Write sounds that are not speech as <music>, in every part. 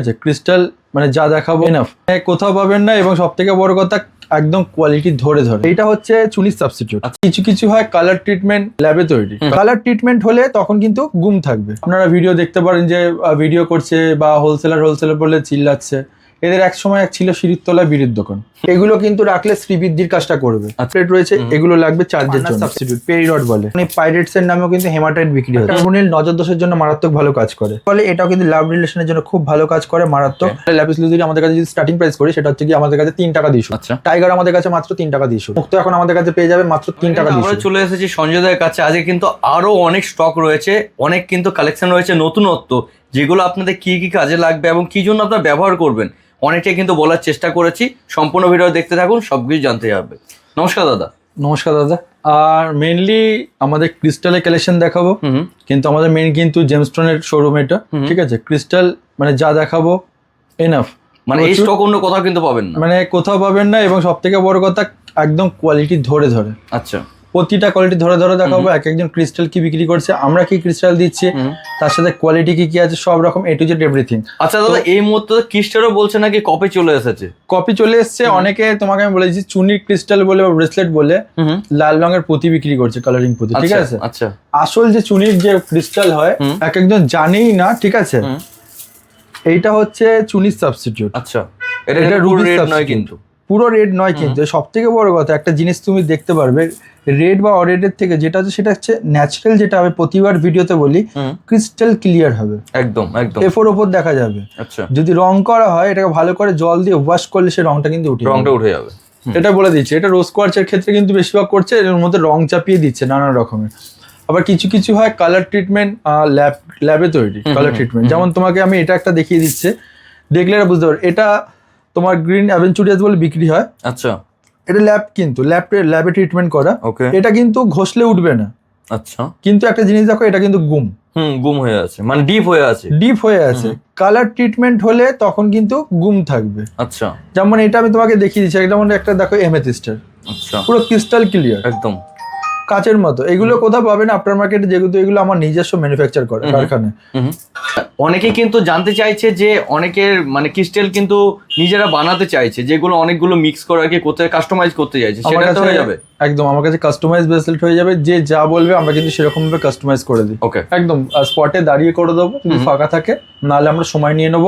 আছে ক্রিস্টাল মানে যা দেখাবো এনাফ কোথাও পাবেন না এবং সব থেকে বড় কথা একদম কোয়ালিটি ধরে ধরে। এটা হচ্ছে চুলির সাবস্টিটিউট কিছু কিছু হয় কালার ট্রিটমেন্ট ল্যাবে তৈরি। কালার ট্রিটমেন্ট হলে তখন কিন্তু গুম থাকবে। আপনারা ভিডিও দেখতে পারেন যে ভিডিও করছে বা হোলসেলার হোলসেলার বলে চিল্লাচ্ছে। এদের এক সময় এক ছিল সিঁড়ির তলায় বিড়ির দোকান। এগুলো কিন্তু রাখলে শ্রীবৃদ্ধির কাজটা করবে। প্লেট রয়েছে এগুলো লাগবে চার্জের জন্য সাবস্টিটিউট পেরিরড বলে। মানে পাইরেটস এর নামেও কিন্তু হেমাটাইট বিক্রি হয়। টার্মোনিল নজর দোষের জন্য মারাত্মক ভালো কাজ করে। ফলে এটাও কিন্তু লাভ রিলেশনের জন্য খুব ভালো কাজ করে মারাত্মক। ল্যাপিস লুজির আমাদের কাছে যদি স্টার্টিং প্রাইস করি সেটা হচ্ছে কি আমাদের কাছে তিন টাকা দিশু আচ্ছা। টাইগার আমাদের কাছে মাত্র তিন টাকা দিশু মুক্ত এখন আমাদের কাছে পেয়ে যাবে মাত্র তিন টাকা দিশু চলে এসেছি সঞ্জয়দের কাছে। আজকে কিন্তু আরও অনেক স্টক রয়েছে অনেক কিন্তু কালেকশন রয়েছে নতুনত্ব যেগুলো আপনাদের কি কি কাজে লাগবে এবং কি জন্য আপনারা ব্যবহার করবেন অনেকটাই কিন্তু বলার চেষ্টা করেছি। সম্পূর্ণ ভিডিও দেখতে থাকুন সবকিছু জানতে হবে। নমস্কার দাদা। নমস্কার দাদা। আর মেনলি আমাদের ক্রিস্টালের কালেকশন দেখাবো। কিন্তু আমাদের মেইন কিন্তু জেমস্টোনের শোরুম এটা ঠিক আছে? ক্রিস্টাল মানে যা দেখাবো এনাফ মানে এই স্টক অন্য কোথাও কিন্তু পাবেন না। মানে কোথাও পাবেন না এবং সব থেকে বড় কথা একদম কোয়ালিটি ধরে ধরে। আচ্ছা। প্রতিটা কোয়ালিটি ধরে ধরে দেখাবো এক একজন ক্রিস্টাল কি বিক্রি করছে আমরা কি ক্রিস্টাল দিচ্ছি তার সাথে কোয়ালিটি কি কি আছে সব রকম এ টু জেড এভরিথিং আচ্ছা দাদা এই মুহূর্তে কিস্টারও বলছে নাকি কপি চলে এসেছে? কপি চলে এসছে অনেকে তোমাকে আমি বলেছি চুনির ক্রিস্টাল বলে বা ব্রেসলেট বলে লাল রঙের পুঁতি বিক্রি করছে কালারিং পুঁতি ঠিক আচ্ছা আছে? আচ্ছা। আসল যে চুনির যে ক্রিস্টাল হয় এক একজন জানেই না ঠিক আছে। এইটা হচ্ছে চুনির সাবস্টিটিউট আচ্ছা এটা এটা রেড নয় কিন্তু। পুরো রেড নয় কিন্তু সব থেকে বড় কথা একটা জিনিস তুমি দেখতে পারবে রেড বা অরেডের থেকে যেটা হচ্ছে সেটা হচ্ছে ন্যাচারাল যেটা হবে প্রতিবার ভিডিওতে বলি। ক্রিস্টাল ক্লিয়ার হবে। একদম একদম। এফোর ওপর দেখা যাবে। আচ্ছা। যদি রং করা হয় এটাকে ভালো করে জল দিয়ে ওয়াশ করলে সে রংটা কিন্তু উঠে রংটা উঠে যাবে। এটা বলে দিচ্ছে এটা রোজ কোয়ার্চের ক্ষেত্রে কিন্তু বেশিরভাগ করছে এর মধ্যে রং চাপিয়ে দিচ্ছে নানা রকমের। আবার কিছু কিছু হয় কালার ট্রিটমেন্ট ল্যাব ল্যাবে তৈরি কালার ট্রিটমেন্ট যেমন তোমাকে আমি এটা একটা দেখিয়ে দিচ্ছে। দেখলে এটা বুঝতে পারো এটা তোমার গ্রিন অ্যাভেঞ্চুরিয়াস বলে বিক্রি হয়। আচ্ছা। এটা ল্যাব কিন্তু ল্যাব ল্যাবে ট্রিটমেন্ট করা। ওকে এটা কিন্তু ঘষলে উঠবে না। আচ্ছা। কিন্তু একটা জিনিস দেখো এটা কিন্তু গুম। হুম গুম হয়ে আছে। মানে ডিপ হয়ে আছে। ডিপ হয়ে আছে। কালার ট্রিটমেন্ট হলে তখন কিন্তু গুম থাকবে। আচ্ছা। যেমন এটা আমি তোমাকে দেখিয়ে দিচ্ছি। যেমন একটা দেখো এমেথিস্টার আচ্ছা। পুরো ক্রিস্টাল ক্লিয়ার একদম। কাচের মতো। এগুলো কোথাও পাবে না আফটার মার্কেটে যেহেতু এগুলো আমার নিজস্ব ম্যানুফ্যাকচার করে কারখানায়। অনেকে কিন্তু জানতে চাইছে যে অনেকের মানে ক্রিস্টেল কিন্তু নিজেরা বানাতে চাইছে যেগুলো অনেকগুলো মিক্স করে আর কি কোথায় কাস্টমাইজ করতে চাইছে সেটা তো হয়ে যাবে? একদম আমার কাছে কাস্টমাইজ ব্রেসলেট হয়ে যাবে যে যা বলবে আমরা কিন্তু সেরকম ভাবে কাস্টমাইজ করে দিই। ওকে একদম স্পটে দাঁড়িয়ে করে দেবো যদি ফাঁকা থাকে নাহলে আমরা সময় নিয়ে নেব।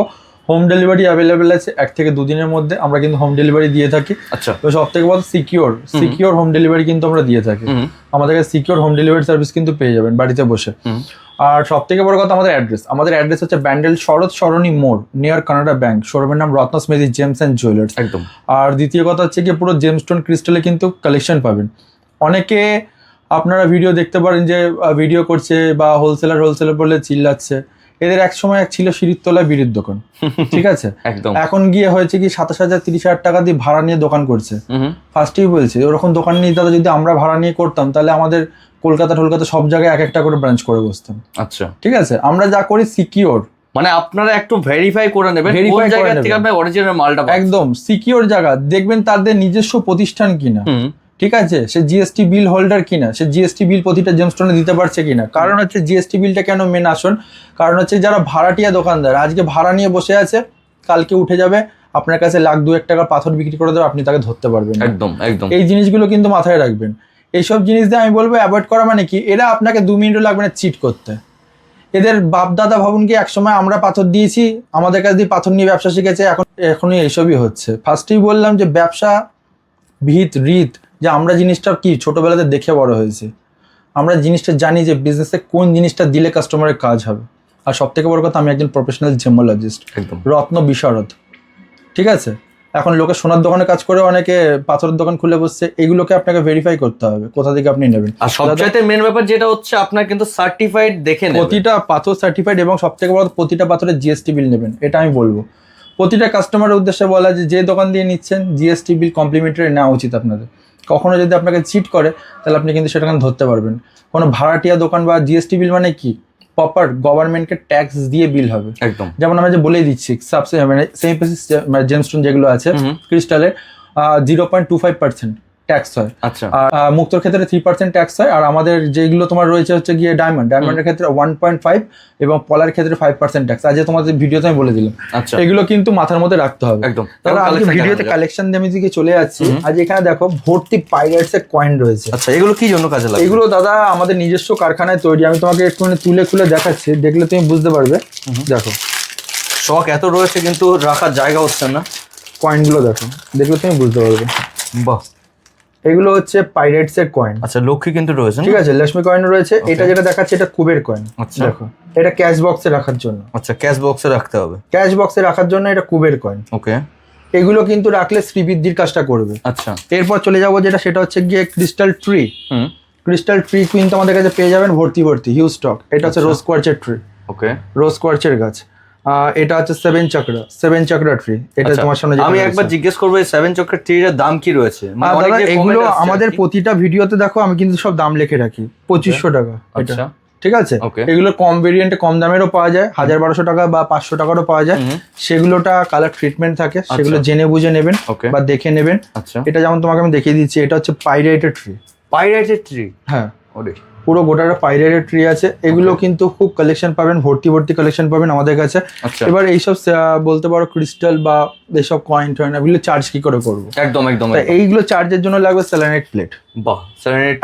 হোম ডেলিভারি অ্যাভেলেবেল আছে এক থেকে দুদিনের মধ্যে আমরা কিন্তু হোম ডেলিভারি দিয়ে থাকি। আচ্ছা। তো সব থেকে বড় সিকিওর সিকিওর হোম। ডেলিভারি কিন্তু আমরা দিয়ে থাকি। আমাদের কাছে সিকিওর হোম ডেলিভারি সার্ভিস কিন্তু পেয়ে যাবেন বাড়িতে বসে। আর সব থেকে বড় কথা আমাদের অ্যাড্রেস আমাদের অ্যাড্রেস হচ্ছে ব্যান্ডেল শরৎ সরণী মোড় নিয়ার কানাডা ব্যাংক শোরুমের নাম রত্ন স্মৃতি জেমস অ্যান্ড জুয়েলার্স একদম। আর দ্বিতীয় কথা হচ্ছে কি পুরো জেমস্টোন ক্রিস্টালে কিন্তু কালেকশন পাবেন। অনেকে আপনারা ভিডিও দেখতে পারেন যে ভিডিও করছে বা হোলসেলার হোলসেলার বলে চিল্লাচ্ছে। এদের এক সময় এক ছিল সিঁড়ির তলায় বিড়ির দোকান। <laughs> ঠিক আছে? একদম। এখন গিয়ে হয়েছে কি সাতাশ হাজার তিরিশ হাজার টাকা দিয়ে ভাড়া নিয়ে দোকান করছে। ফার্স্টেই বলছি ওরকম দোকান নিয়ে দাদা যদি আমরা ভাড়া নিয়ে করতাম তাহলে আমাদের কলকাতা টলকাতা সব জায়গায় এক একটা করে ব্রাঞ্চ করে বসতাম। আচ্ছা। ঠিক আছে? আমরা যা করি সিকিওর মানে আপনারা একটু ভেরিফাই করে নেবেন কোন জায়গা থেকে আপনি অরিজিনাল মালটা একদম সিকিওর জায়গা। দেখবেন তাদের নিজস্ব প্রতিষ্ঠান কিনা। ঠিক আছে? সে জিএসটি বিল হোল্ডার কিনা? সে জিএসটি বিল প্রতিটা জেমস্টোনে দিতে পারছে কিনা? কারণ হচ্ছে জিএসটি বিলটা কেন মেন আসন? কারণ হচ্ছে যারা ভাড়াটিয়া দোকানদার আজকে ভাড়া নিয়ে বসে আছে কালকে উঠে যাবে আপনার কাছে লাখ দু এক টাকার পাথর বিক্রি করে দেবে আপনি তাকে ধরতে পারবেন একদম একদম। এই জিনিসগুলো কিন্তু মাথায় রাখবেন। এইসব জিনিস দিয়ে আমি বলব অ্যাভয়েড করা মানে কি? এরা আপনাকে দু মিনিটও লাগবে না চিট করতে। এদের বাপ দাদা ভাবুন কি একসময় আমরা পাথর দিয়েছি আমাদের কাছ দিয়ে পাথর নিয়ে ব্যবসা শিখেছে এখন এখনই এইসবই হচ্ছে। ফার্স্টেই বললাম যে ব্যবসা ভিত রীত যে আমরা জিনিসটা কি ছোটবেলাতে দেখে বড় হয়েছে। আমরা জিনিসটা জানি যে বিজনেসে কোন জিনিসটা দিলে কাস্টমারের কাজ হবে। আর সব থেকে বড় কথা আমি একজন প্রফেশনাল জেমোলজিস্ট রত্ন বিশারদ। ঠিক আছে? এখন লোকে সোনার দোকানে কাজ করে অনেকে পাথরের দোকান খুলে বসছে এগুলোকে আপনাকে ভেরিফাই করতে হবে কোথা থেকে আপনি নেবেন। আর সবচাইতে মেন ব্যাপার যেটা হচ্ছে আপনার কিন্তু সার্টিফাইড দেখে নেবেন। প্রতিটা পাথর সার্টিফাইড এবং সব থেকে বড় প্রতিটা পাথরের জিএসটি বিল নেবেন এটা আমি বলব। প্রতিটা কাস্টমারের উদ্দেশ্যে বলা যে যে দোকান দিয়ে নিচ্ছেন জিএসটি বিল কমপ্লিমেন্টারি নেওয়া উচিত আপনাদের। কখনো যদি আপনাকে চিট করে তাহলে আপনি কিন্তু সেটাকে ধরতে পারবেন। কোনো ভাড়াটিয়া দোকান বা জিএসটি বিল মানে কি? প্রপার গভর্নমেন্টকে ট্যাক্স দিয়ে বিল হবে। একদম। যেমন আমরা যে বলেই দিচ্ছি সাবসে মানে সেমি জেমস্টোন যেগুলো আছে ক্রিস্টালের zero point two five percent tax হয়। আচ্ছা। আর মুক্তোর ক্ষেত্রে থ্রি পার্সেন্ট ট্যাক্স হয়। আর আমাদের যেগুলো তোমার রয়েছে হচ্ছে গিয়ে ডায়মন্ড ডায়মন্ডের ক্ষেত্রে ওয়ান পয়েন্ট ফাইভ এবং পলার ক্ষেত্রে ফাইভ পার্সেন্ট ট্যাক্স আজ তোমাদের ভিডিওতে আমি বলে দিলাম। আচ্ছা। এগুলো কিন্তু মাথার মধ্যে রাখতে হবে। একদম। তাহলে আজকে ভিডিওতে কালেকশন দিয়ে আমি দিকে চলে যাচ্ছি আজ এখানে দেখো ভর্তি পাইরেটস এর কয়েন রয়েছে। আচ্ছা এগুলো কি জন্য কাজে লাগে এগুলো দাদা আমাদের নিজস্ব কারখানায় তৈরি। আমি তোমাকে একটুখানি তুলে খুলে দেখাচ্ছি দেখলে তুমি বুঝতে পারবে। দেখো। শখ এত রয়েছে কিন্তু রাখার জায়গা হচ্ছে না। কয়েনগুলো দেখো। দেখলে তুমি বুঝতে পারবে। বাহ। এগুলো হচ্ছে পাইরেটস এর কয়েন আচ্ছা লক্ষ্মী কিন্তু রয়েছে ঠিক আছে লক্ষ্মী কয়েন রয়েছে। এটা যেটা দেখাচ্ছে এটা কুবের কয়েন আচ্ছা। দেখো। এটা ক্যাশ বক্সে রাখার জন্য। আচ্ছা ক্যাশ বক্সে রাখতে হবে। ক্যাশ বক্সে রাখার জন্য এটা কুবের কয়েন ওকে এগুলো কিন্তু রাখলে শ্রীবৃদ্ধির কাজটা করবে। আচ্ছা। এরপর চলে যাব যেটা সেটা হচ্ছে গিয়ে crystal tree hmm. Crystal tree কিন্তু আমাদের কাছে পেয়ে যাবেন ভর্তি ভর্তি হিউজ স্টক এটা হচ্ছে। রোজ কোয়ার্চের ট্রি ওকে রোজ কোয়ার্চের গাছ। এটা হচ্ছে seven chakra seven chakra tree এটা তোমার সামনে আচ্ছা, আমি একবার জিজ্ঞেস করব এই সেভেন চক্রের ট্রির দাম কি রয়েছে? মানে এগুলো আমাদের প্রতিটা ভিডিওতে দেখো আমি কিন্তু সব দাম লিখে রাখি। পঁচিশশো টাকা আচ্ছা। ঠিক আছে? এগুলো কম ভেরিয়েন্টে কম দামেরও পাওয়া যায় হাজার বারোশো টাকা বা পাঁচশো টাকারও পাওয়া যায়। সেগুলোটা কালার ট্রিটমেন্ট থাকে সেগুলো আচ্ছা। জেনে বুঝে নেবেন বা দেখে নেবেন। আচ্ছা। এটা যেমন তোমাকে আমি দেখিয়ে দিচ্ছি এটা হচ্ছে পাইরাইটেড ট্রি পাইরাইটেড ট্রি হ্যাঁ। ওরে। পুরো গোটাটা পাইরাইটেড ট্রি আছে। এগুলো কিন্তু খুব কালেকশন পাবেন ভর্তি ভর্তি কালেকশন পাবেন আমাদের কাছে। আচ্ছা। এবার এইসব বলতে পারো ক্রিস্টাল বা এইসব কয়েন টয়েন এগুলো চার্জ কি করে করব? একদম একদম এইগুলো চার্জের জন্য লাগবে স্যালানাইট প্লেট বাহ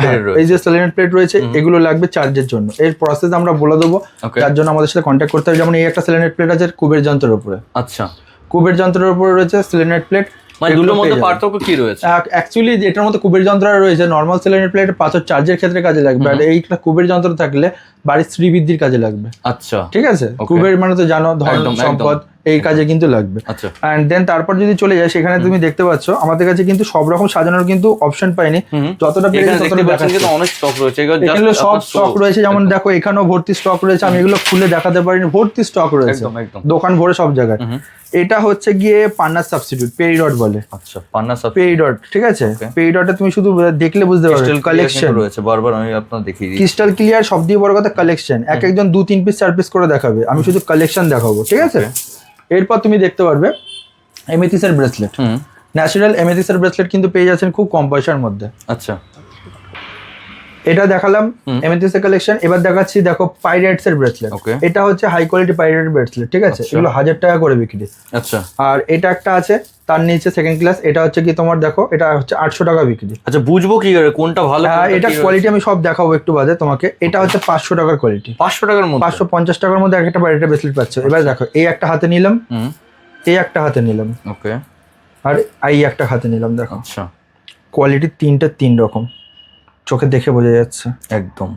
হ্যাঁ, এই যে স্যালানাইট প্লেট রয়েছে এগুলো লাগবে চার্জের জন্য। এর প্রসেস আমরা বলে দেবো। যার জন্য আমাদের সাথে কন্ট্যাক্ট করতে হবে। যেমন এই একটা স্যালানাইট প্লেট আছে কুবের যন্ত্রের উপরে। আচ্ছা। কুবের যন্ত্রের উপরে রয়েছে স্যালানাইট প্লেট মানে দুটোর মধ্যে পার্থক্য কি রয়েছে? অ্যাকচুয়ালি এটার মধ্যে কুবের যন্ত্র রয়েছে নর্মাল সিলিন্ডার প্লেট পাথর চার্জের ক্ষেত্রে কাজে লাগবে। আর এইটা কুবের যন্ত্র থাকলে বাড়ির শ্রীবৃদ্ধির কাজে লাগবে। আচ্ছা। ঠিক আছে? কুবের মানে তো জানো ধন একদম। সম্পদ। এই কাজে কিন্তু লাগবে। আচ্ছা। অ্যান্ড দেন তারপর যদি চলে যায় সেখানে তুমি দেখতে পাচ্ছ আমাদের কাছে কিন্তু সব রকম সাজানোর কিন্তু অপশন পাইনি। যতটা পেরেছি ততটা অনেক স্টক রয়েছে। এগুলো সব স্টক রয়েছে। যেমন দেখো এখানেও ভর্তি স্টক রয়েছে। আমি এগুলো খুলে দেখাতে পারিনি। ভর্তি স্টক রয়েছে। একদম একদম। দোকান ভরে সব জায়গায়। এটা হচ্ছে গিয়ে পান্নার সাবস্টিটিউট পেরিডট বলে। আচ্ছা পান্না সব পেরিডট ঠিক আছে. পেরিডটে তুমি শুধু দেখলে বুঝতে পারবে। কালেকশন কালেকশন রয়েছে। বারবার আমি আপনার দেখিয়ে দিই ক্রিস্টাল ক্লিয়ার সব দিয়ে বড় কথা কালেকশন এক একজন দু তিন পিস চার পিস করে দেখাবে। আমি শুধু কালেকশন দেখাবো ঠিক আছে? এরপর তুমি দেখতে পারবে এমেথিসের ব্রেসলেট। হুম। ন্যাচারাল এমেথিসের ব্রেসলেট কিন্তু পেয়ে যাচ্ছেন খুব কম পয়সার মধ্যে। আচ্ছা। এটা দেখালাম। এমেথিসের কালেকশন এবার দেখাচ্ছি দেখো পাইরেটস এর ব্রেসলেট. এটা হচ্ছে হাই কোয়ালিটি পাইরেট ব্রেসলেট ঠিক আছে? আচ্ছা। এগুলো হাজার টাকা করে বিক্রি। আচ্ছা। আর এটা একটা আছে তার নিচে সেকেন্ড ক্লাস এটা হচ্ছে কি তোমার দেখো এটা হচ্ছে আটশো টাকা বিক্রি। আচ্ছা বুঝব কি করে কোনটা ভালো হ্যাঁ, এটা কোয়ালিটি আমি সব দেখাবো একটু বাদে তোমাকে। এটা হচ্ছে পাঁচশো টাকার কোয়ালিটি পাঁচশো টাকার মধ্যে? পাঁচশো পঞ্চাশ টাকার মধ্যে একটা পাইরেটের ব্রেসলেট পাচ্ছ। এবার দেখো এই একটা হাতে নিলাম এই একটা হাতে নিলাম। ওকে। আর এই একটা হাতে নিলাম দেখো। আচ্ছা। কোয়ালিটি তিনটে তিন রকম। চোখে দেখে বোঝা যাচ্ছে। একদম।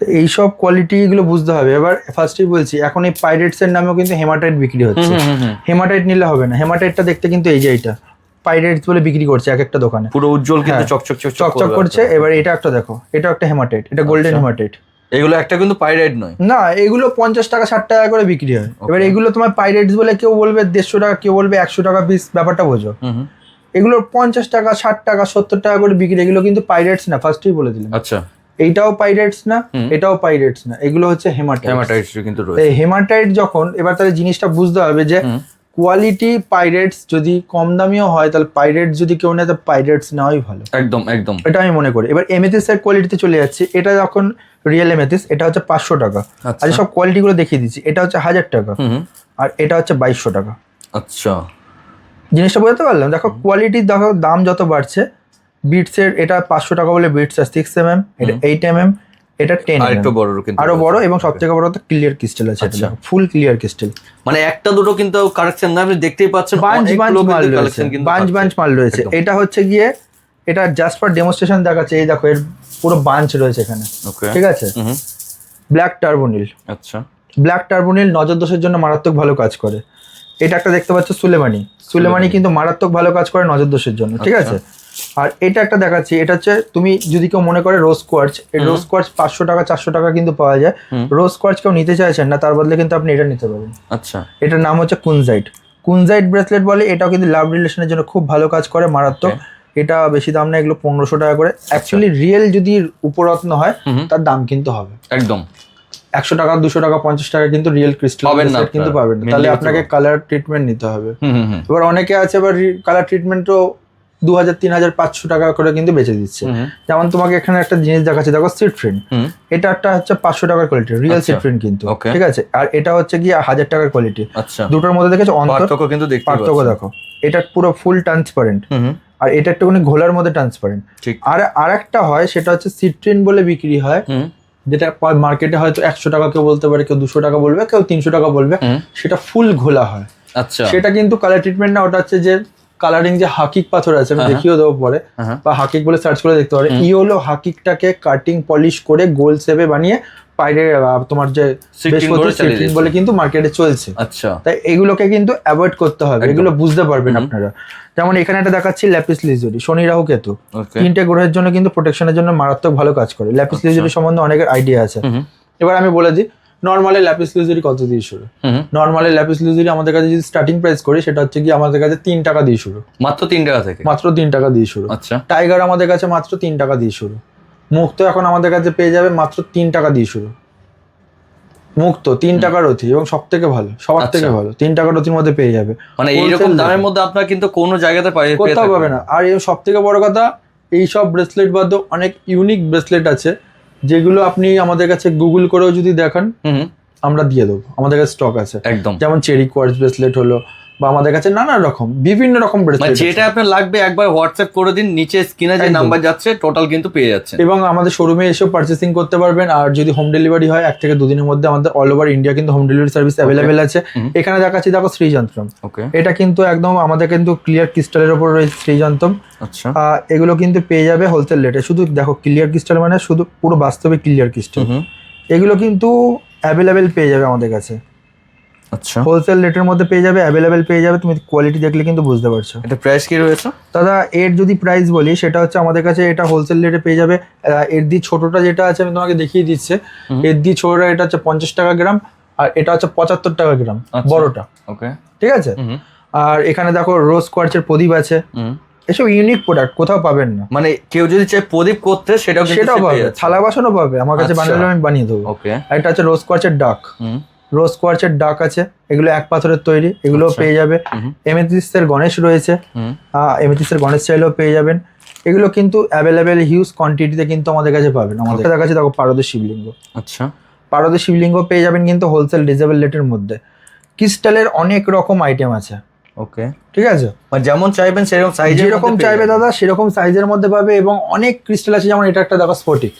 তো এইসব কোয়ালিটি গুলো বুঝতে হবে। এবার ফার্স্টেই বলছি এখন এই পাইরেটস এর নামেও কিন্তু হেমাটাইট বিক্রি হচ্ছে। হুম, হুম, হুম। হেমাটাইট নিলে হবে না। হেমাটাইটটা দেখতে কিন্তু এই যে এইটা। পাইরেটস বলে বিক্রি করছে এক একটা দোকানে। পুরো উজ্জ্বল কিন্তু হ্যাঁ। চকচক চকচক চকচক করছে। এবার এটা একটা দেখো এটা একটা হেমাটাইট এটা গোল্ডেন আচ্ছা। হেমাটাইট এগুলো একটা কিন্তু পাইরাইড নয়। না এগুলো পঞ্চাশ টাকা ষাট টাকা করে বিক্রি হয়। এবার এগুলো তোমার পাইরেটস বলে কেউ বলবে দেড়শো টাকা কেউ বলবে একশো টাকা পিস ব্যাপারটা বোঝো। এগুলো পঞ্চাশ টাকা ষাট টাকা সত্তর টাকা করে বিক্রি এগুলো কিন্তু পাইরেটস না ফার্স্টেই বলে দিলাম। আচ্ছা। এইটাও পাইরেটস না এটাও পাইরেটস না এগুলো হচ্ছে হেমাটাইট হেমাটাইট কিন্তু রয়েছে। হেমাটাইট যখন এবার তাহলে জিনিসটা বুঝতে হবে যে কোয়ালিটি পাইরেটস যদি কম দামিও হয় তাহলে পাইরেটস যদি কেউ নেয় তাহলে পাইরেটস নেওয়াই ভালো। একদম একদম। এটা আমি মনে করি। এবার এমেথিস এর কোয়ালিটিতে চলে যাচ্ছে। এটা যখন রিয়েল এমেথিস এটা হচ্ছে পাঁচশো টাকা। আচ্ছা। আর সব কোয়ালিটি গুলো দেখিয়ে দিচ্ছি। এটা হচ্ছে হাজার টাকা। আর এটা হচ্ছে বাইশশো টাকা। আচ্ছা। জিনিসটা বোঝাতে পারলাম? দেখো কোয়ালিটির দেখো দাম যত বাড়ছে বিটসের এটা পাঁচশো টাকা বলে বিটস আর সিক্স এম এম এটা এইট এম এম এটা টেন আর একটু বড় কিন্তু আরও বড় এবং সব থেকে বড় তো ক্লিয়ার ক্রিস্টাল আছে। ফুল ক্লিয়ার ক্রিস্টাল মানে একটা দুটো কিন্তু কারেকশন না আপনি দেখতেই পাচ্ছেন বাঞ্চ বাঞ্চ মাল রয়েছে। বাঞ্চ বাঞ্চ মাল রয়েছে। এটা হচ্ছে গিয়ে এটা জাস্ট ফর ডেমনস্ট্রেশন দেখাচ্ছে। এই দেখো এর পুরো বাঞ্চ রয়েছে এখানে। ঠিক আছে। ব্ল্যাক টার্বোনিল আচ্ছা। ব্ল্যাক টার্বোনিল নজর দোষের জন্য মারাত্মক ভালো কাজ করে। এটা একটা দেখতে পাচ্ছ সুলেমানি। সুলেমানি কিন্তু মারাত্মক ভালো কাজ করে নজর দোষের জন্য ঠিক আচ্ছা। আছে? আর এটা একটা দেখাচ্ছি এটা হচ্ছে তুমি যদি কেউ মনে করে রোজ কোয়ার্চ এই রোজ কোয়ার্চ পাঁচশো টাকা চারশো টাকা কিন্তু পাওয়া যায়। রোজ কোয়ার্চ কেউ নিতে চাইছেন না তার বদলে কিন্তু আপনি এটা নিতে পারেন আচ্ছা। এটার নাম হচ্ছে কুনজাইট। কুনজাইট ব্রেসলেট বলে এটাও কিন্তু লাভ রিলেশনের জন্য খুব ভালো কাজ করে মারাত্মক। এটা বেশি দাম না এগুলো পনেরোশো টাকা করে। অ্যাকচুয়ালি রিয়েল যদি উপরত্ন হয়। তার দাম কিন্তু হবে। একদম। একশো টাকা দুশো টাকা পঞ্চাশ টাকা কিন্তু রিয়েল ক্রিস্টাল পাবেন না কিন্তু। পাবেন না। তাহলে আপনাকে কালার ট্রিটমেন্ট নিতে হবে। এবার অনেকে আছে এবার কালার ট্রিটমেন্টও দু হাজার তিন হাজার পাঁচশো টাকা করে কিন্তু বেচে দিচ্ছে। যেমন তোমাকে এখানে একটা জিনিস দেখাচ্ছে দেখো সিট ফ্রেন্ড এটা একটা হচ্ছে পাঁচশো টাকার কোয়ালিটি রিয়েল। সিট ফ্রেন্ড কিন্তু। ঠিক আছে? আর এটা হচ্ছে কি হাজার টাকার কোয়ালিটি আচ্ছা। দুটোর মধ্যে দেখেছ পার্থক্য কিন্তু পার্থক্য দেখো। এটা পুরো ফুল ট্রান্সপারেন্ট আর এটা একটুখানি ঘোলার মধ্যে ট্রান্সপারেন্ট আর আর একটা হয় সেটা হচ্ছে সিট্রিন বলে বিক্রি হয়। যেটা মার্কেটে হয়তো একশো টাকা কেউ বলতে পারে কেউ দুশো টাকা বলবে কেউ তিনশো টাকা বলবে সেটা ফুল ঘোলা হয়। আচ্ছা। সেটা কিন্তু কালার ট্রিটমেন্ট না ওটা হচ্ছে যে কালারিং যে হাকিক পাথর আছে আমি দেখিও দেখিয়ে দেবো পরে হ্যাঁ। বা হাকিক বলে সার্চ করে দেখতে পারে। ই হলো হাকিকটাকে কাটিং পলিশ করে গোল সেপে বানিয়ে বাইরে তোমার যে। বলে কিন্তু মার্কেটে চলছে। আচ্ছা। তাই এগুলোকে কিন্তু অ্যাভয়েড করতে হবে এগুলো বুঝতে পারবেন আপনারা। যেমন এখানে একটা দেখাচ্ছি ল্যাপিস লিজুরি শনি রাহু কেতু। তিনটে গ্রহের জন্য কিন্তু প্রোটেকশনের জন্য মারাত্মক ভালো কাজ করে। ল্যাপিস আচ্ছা। লিজুরি সম্বন্ধে অনেকের আইডিয়া আছে। এবার আমি বলে দিই নর্মালি ল্যাপিস লিজুরি কত দিয়ে শুরু? নর্মালি ল্যাপিস লিজুরি আমাদের কাছে যদি স্টার্টিং প্রাইস করি সেটা হচ্ছে কি আমাদের কাছে তিন টাকা দিয়ে শুরু। মাত্র তিন টাকা থেকে? মাত্র তিন টাকা দিয়ে শুরু। আচ্ছা। টাইগার আমাদের কাছে মাত্র তিন টাকা দিয়ে শুরু। মুক্ত এখন আমাদের কাছে পেয়ে যাবে মাত্র তিন টাকা দিয়ে শুরু। মুক্ত তিন টাকার অতি এবং সব থেকে ভালো সবার থেকে আচ্ছা। ভালো তিন টাকার অতির মধ্যে পেয়ে যাবে। মানে এইরকম দামের মধ্যে আপনার কিন্তু কোনো জায়গাতে পাই- কোথাও পাবে না। আর এই সব থেকে বড় কথা এই সব ব্রেসলেট বাদে অনেক ইউনিক ব্রেসলেট আছে যেগুলো আপনি আমাদের কাছে গুগল করেও যদি দেখান আমরা দিয়ে দেবো। আমাদের কাছে স্টক আছে। একদম। যেমন চেরি কোয়ার্স ব্রেসলেট হলো বা আমাদের কাছে নানা রকম বিভিন্ন রকম মানে ব্রেসলেট যেটা আপনার লাগবে একবার হোয়াটসঅ্যাপ করে দিন নিচে স্ক্রিনে যে নাম্বার যাচ্ছে টোটাল কিন্তু পেয়ে যাচ্ছে। এবং আমাদের শোরুমে এসেও পার্চেসিং করতে পারবেন আর যদি হোম ডেলিভারি হয় এক থেকে দুদিনের মধ্যে আমাদের অল ওভার ইন্ডিয়া কিন্তু হোম ডেলিভারি সার্ভিস অ্যাভেলেবেল আছে। এখানে দেখাচ্ছি দেখো শ্রীযন্ত্রম ওকে এটা কিন্তু একদম আমাদের কিন্তু ক্লিয়ার ক্রিস্টালের ওপর রয়েছে শ্রীযন্ত্রম আচ্ছা। এগুলো কিন্তু পেয়ে যাবে হোলসেল রেটে শুধু দেখো ক্লিয়ার ক্রিস্টাল মানে শুধু পুরো বাস্তবে ক্লিয়ার ক্রিস্টাল এগুলো কিন্তু অ্যাভেলেবেল পেয়ে যাবে আমাদের কাছে। আচ্ছা। হোলসেল রেটের মধ্যে পেয়ে যাবে অ্যাভেলেবেল পেয়ে যাবে তুমি কোয়ালিটি দেখলে কিন্তু বুঝতে পারছ। এটা প্রাইস কি রয়েছে? দাদা এর যদি প্রাইস বলি সেটা হচ্ছে আমাদের কাছে এটা হোলসেল রেটে পেয়ে যাবে এর দি ছোটটা যেটা আছে আমি তোমাকে দেখিয়ে দিচ্ছি। এর দি ছোটটা এটা হচ্ছে পঞ্চাশ টাকা গ্রাম আর এটা হচ্ছে পঁচাত্তর টাকা গ্রাম আচ্ছা। বড়টা। ওকে। ঠিক আছে? আর এখানে দেখো রোজ কোয়ার্চের প্রদীপ আছে। এসব ইউনিক প্রোডাক্ট কোথাও পাবেন না। মানে কেউ যদি চায় প্রদীপ করতে সেটাও সেটাও পাবে। থালা বাসনও পাবে। আমার কাছে আচ্ছা। বানালে আমি বানিয়ে দেবো। ওকে। আর এটা হচ্ছে রোজ কোয়ার্চের ডাক রোজ কোয়ার্চের ডাক আছে এগুলো এক পাথরের তৈরি এগুলো আচ্ছা। পেয়ে যাবে। এমেথিসের গণেশ রয়েছে। এমেথিসের গণেশ চাইলেও পেয়ে যাবেন। এগুলো কিন্তু অ্যাভেলেবেল হিউজ কোয়ান্টিটিতে কিন্তু আমাদের কাছে পাবেন। আমাদের কাছে দেখো পারদের শিবলিঙ্গ। আচ্ছা। পারদের শিবলিঙ্গ পেয়ে যাবেন কিন্তু হোলসেল রিজনেবল রেটের মধ্যে। ক্রিস্টালের অনেক রকম আইটেম আছে। ওকে। ঠিক আছে? মানে যেমন চাইবেন সেরকম সাইজ যেরকম চাইবে দাদা সেরকম সাইজের মধ্যে পাবে এবং অনেক ক্রিস্টাল আছে যেমন এটা একটা দেখো স্ফটিক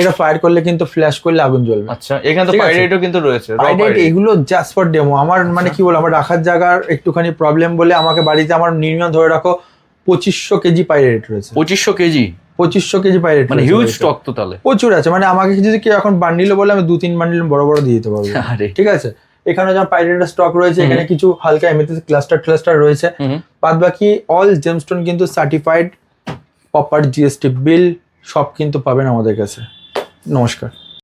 এটা ফায়ার করলে কিন্তু ফ্ল্যাশ করলে আগুন জ্বলবে। আচ্ছা এখানে তো। পাইরেটও কিন্তু রয়েছে আইডেন্ট এগুলো জাস্ট ফর ডেমো আমার মানে কি বলব আমার রাখার জায়গার একটুখানি প্রবলেম বলে আমাকে বাড়িতে আমার মিনিমাম ধরে রাখো পঁচিশশো কেজি পাইরেট রয়েছে। পঁচিশশো কেজি? পঁচিশশো কেজি পাইরেট মানে হিউজ স্টক তো তাহলে। প্রচুর আছে মানে আমাকে যদি কেউ এখন বান্ডিলও বলে আমি দু তিন বান্ডিল বড় বড় দিয়ে দিতে পারব। ঠিক আছে? এখানে যেমন পাইরেটের স্টক রয়েছে এখানে কিছু হালকা এমনিতে ক্লাস্টার ক্লাস্টার রয়েছে। বাদ বাকি অল জেমস্টোন কিন্তু সার্টিফাইড প্রপার জিএসটি বিল সব কিন্তু পাবেন আমাদের কাছে। নমস্কার।